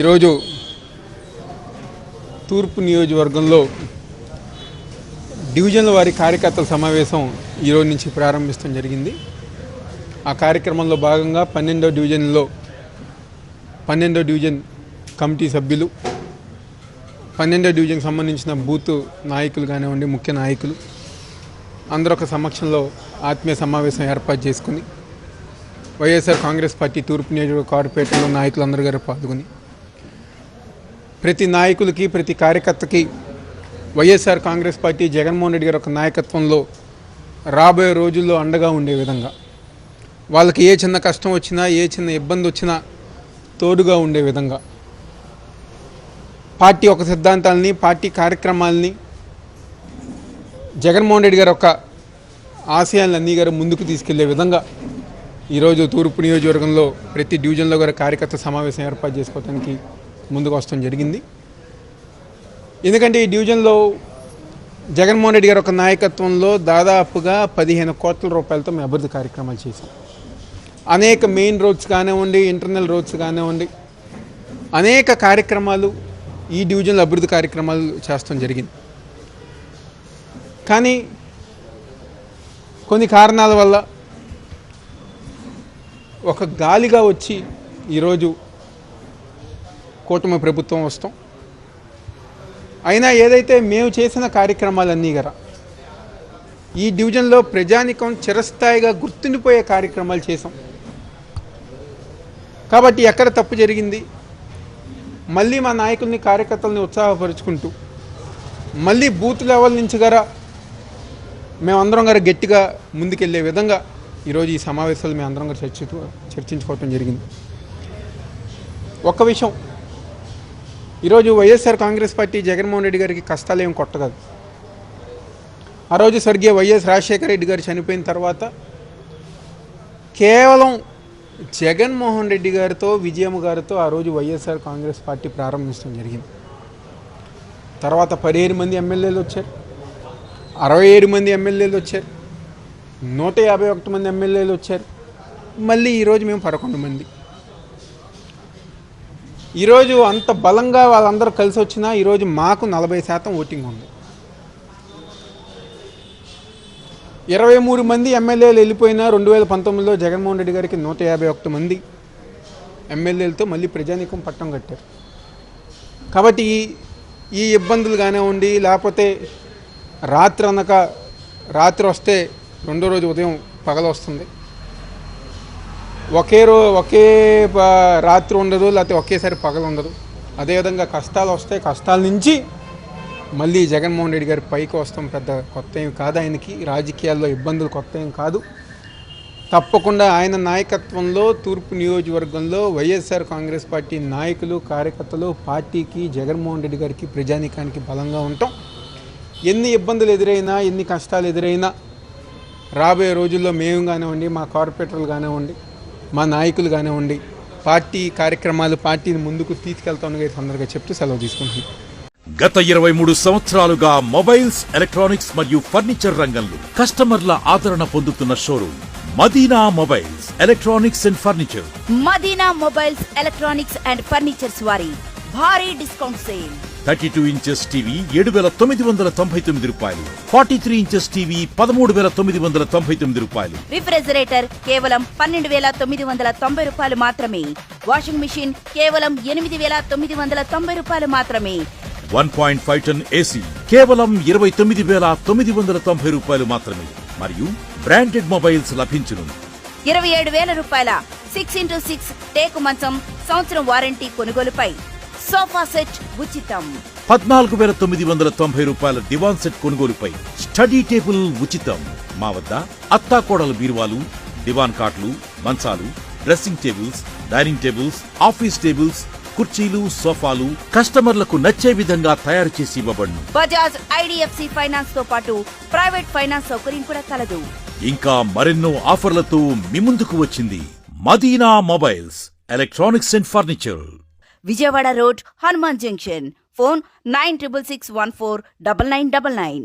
ఈరోజు తూర్పు నియోజకవర్గంలో డివిజన్ల వారి కార్యకర్తల సమావేశం ఈరోజు నుంచి ప్రారంభించడం జరిగింది. ఆ కార్యక్రమంలో భాగంగా పన్నెండో డివిజన్లో పన్నెండో డివిజన్ కమిటీ సభ్యులు పన్నెండో డివిజన్కి సంబంధించిన బూత్ నాయకులు కానివ్వండి ముఖ్య నాయకులు అందరూ ఒక సమక్షంలో ఆత్మీయ సమావేశం ఏర్పాటు చేసుకుని వైఎస్ఆర్ కాంగ్రెస్ పార్టీ తూర్పు నియోజకవర్గ కార్పొరేటర్లో నాయకులందరూ గారు పాల్గొని ప్రతి నాయకులకి ప్రతి కార్యకర్తకి వైఎస్ఆర్ కాంగ్రెస్ పార్టీ జగన్మోహన్ రెడ్డి గారి ఒక నాయకత్వంలో రాబోయే రోజుల్లో అండగా ఉండే విధంగా వాళ్ళకి ఏ చిన్న కష్టం వచ్చినా ఏ చిన్న ఇబ్బంది వచ్చినా తోడుగా ఉండే విధంగా పార్టీ ఒక సిద్ధాంతాలని పార్టీ కార్యక్రమాలని జగన్మోహన్ రెడ్డి గారి ఒక ఆశయాలను అన్నీ గారు ముందుకు తీసుకెళ్ళే విధంగా ఈరోజు తూర్పు నియోజకవర్గంలో ప్రతి డివిజన్లో గారు కార్యకర్త సమావేశం ఏర్పాటు చేసుకోవడానికి ముందుకు వస్తాం జరిగింది. ఎందుకంటే ఈ డివిజన్లో జగన్మోహన్ రెడ్డి గారి ఒక నాయకత్వంలో దాదాపుగా పదిహేను కోట్ల రూపాయలతో మేము అభివృద్ధి కార్యక్రమాలు చేశాం. అనేక మెయిన్ రోడ్స్ కానివ్వండి ఇంటర్నల్ రోడ్స్ కానివ్వండి అనేక కార్యక్రమాలు ఈ డివిజన్లో అభివృద్ధి కార్యక్రమాలు చేస్తాం జరిగింది. కానీ కొన్ని కారణాల వల్ల ఒక గాలిగా వచ్చి ఈరోజు కూటమి ప్రభుత్వం వస్తాం. అయినా ఏదైతే మేము చేసిన కార్యక్రమాలన్నీ గల ఈ డివిజన్లో ప్రజానికం చిరస్థాయిగా గుర్తుండిపోయే కార్యక్రమాలు చేసాం కాబట్టి ఎక్కడ తప్పు జరిగింది? మళ్ళీ మా నాయకుల్ని కార్యకర్తల్ని ఉత్సాహపరుచుకుంటూ మళ్ళీ బూత్ లెవెల్ నుంచి గారా మేమందరం గారు గట్టిగా ముందుకెళ్ళే విధంగా ఈరోజు ఈ సమావేశాలు మేము అందరం గారు చర్చి చర్చించుకోవటం జరిగింది. ఒక్క విషయం ఈరోజు వైఎస్ఆర్ కాంగ్రెస్ పార్టీ జగన్మోహన్ రెడ్డి గారికి కష్టాలు ఏం కొట్టగదు. ఆ రోజు స్వర్గీయ వైఎస్ రాజశేఖర రెడ్డి గారు చనిపోయిన తర్వాత కేవలం జగన్మోహన్ రెడ్డి గారితో విజయమ్మ గారితో ఆ రోజు వైఎస్ఆర్ కాంగ్రెస్ పార్టీ ప్రారంభించడం జరిగింది. తర్వాత పదిహేను మంది ఎమ్మెల్యేలు వచ్చారు. అరవై ఏడు మంది ఎమ్మెల్యేలు వచ్చారు. నూట యాభై ఒకటి మంది ఎమ్మెల్యేలు వచ్చారు. మళ్ళీ ఈరోజు మేము పదకొండు మంది. ఈరోజు అంత బలంగా వాళ్ళందరూ కలిసి వచ్చినా ఈరోజు మాకు నలభై శాతం ఓటింగ్ ఉంది. ఇరవై మూడు మంది ఎమ్మెల్యేలు వెళ్ళిపోయినా రెండు వేల పంతొమ్మిదిలో జగన్మోహన్ రెడ్డి గారికి నూట యాభై ఒకటి మంది ఎమ్మెల్యేలతో మళ్ళీ ప్రజానీకం పట్టం కట్టారు. కాబట్టి ఈ ఇబ్బందులు కానివ్వండి లేకపోతే రాత్రి అనక రాత్రి వస్తే రెండో రోజు ఉదయం పగలు వస్తుంది ఒకే రో ఒకే ప- రాత్రి ఉండదు లేకపోతే ఒకేసారి పగలు ఉండదు. అదేవిధంగా కష్టాలు వస్తాయి కష్టాల నుంచి మళ్ళీ జగన్మోహన్ రెడ్డి గారి పైకి వస్తాం పెద్ద కొత్త ఏం కాదు ఆయనకి. రాజకీయాల్లో ఇబ్బందులు కొత్త ఏం కాదు. తప్పకుండా ఆయన నాయకత్వంలో తూర్పు నియోజకవర్గంలో వైఎస్ఆర్ కాంగ్రెస్ పార్టీ నాయకులు కార్యకర్తలు పార్టీకి జగన్మోహన్ రెడ్డి గారికి ప్రజానీకానికి బలంగా ఉంటాం. ఎన్ని ఇబ్బందులు ఎదురైనా ఎన్ని కష్టాలు ఎదురైనా రాబోయే రోజుల్లో మేము కానివ్వండి మా కార్పొరేటర్లు కానివ్వండి మా నాయకులు కానివ్వండి పార్టీ కార్యక్రమాలు పార్టీని ముందుకు తీసుకెళ్తామని సందర్భంగా చెప్తూ సెలవు తీసుకుంటున్నాం. గత ఇరవై మూడు సంవత్సరాలుగా మొబైల్స్ ఎలక్ట్రానిక్స్ మరియు ఫర్నిచర్ రంగంలో కస్టమర్ల ఆదరణ పొందుతున్న showroom Madina mobiles electronics and furniture. Madina mobiles electronics and furnitures వారి భారీ discount sale. Thirty two inches TV ఏడు వేల తొమ్మిది వందల తొంభై తొమ్మిది రూపాయలు. ఫార్టీ త్రీ ఇంచెస్ టీవీ పదమూడు వేల తొమ్మిది వందల తొంభై తొమ్మిది రూపాయలు. రిఫ్రిజిరేటర్ కేవలం పన్నెండు వేల తొమ్మిది వందల తొంభై రూపాయలు మాత్రమే. వాషింగ్ మిషన్ కేవలం ఎనిమిది వేల తొమ్మిది వందల తొంభై రూపాయలు మాత్రమే. One point five ton AC కేవలం ఇరవై తొమ్మిది వేల తొమ్మిది వందల తొంభై రూపాయలు మాత్రమే. మరియు బ్రాండెడ్ మొబైల్స్ లభించును. ఇరవై ఏడు వేల రూపాయల సిక్స్ ఇంటూ సిక్స్ టేకు మంచం సంవత్సరం వారంటీ కొనుగోలుపై. సోఫా సెట్ ఉచితం. పద్నాలుగు వేల తొమ్మిది వందల తొంభై రూపాయల దివాన్ సెట్ కొనుగోలుపై స్టడీ టేబుల్ ఉచితం. మా వద్ద అత్తాకోడల బీరువాలు దివాన్ కాట్లు మంచాలు dressing tables dining tables office tables కుర్చీలు సోఫాలు కస్టమర్లకు నచ్చే విధంగా తయారు చేసి ఇవ్వబడును. బజాజ్ ఐడిఎఫ్సి ఫైనాన్స్తో పాటు ప్రైవేట్ ఫైనాన్స్ సౌకర్యం కూడా కలదు. ఇంకా మరెన్నో ఆఫర్లతో మీ ముందుకు వచ్చింది Madina mobiles electronics and furniture. Vijayawada road Hanuman junction. Phone nine triple six one four double nine double nine.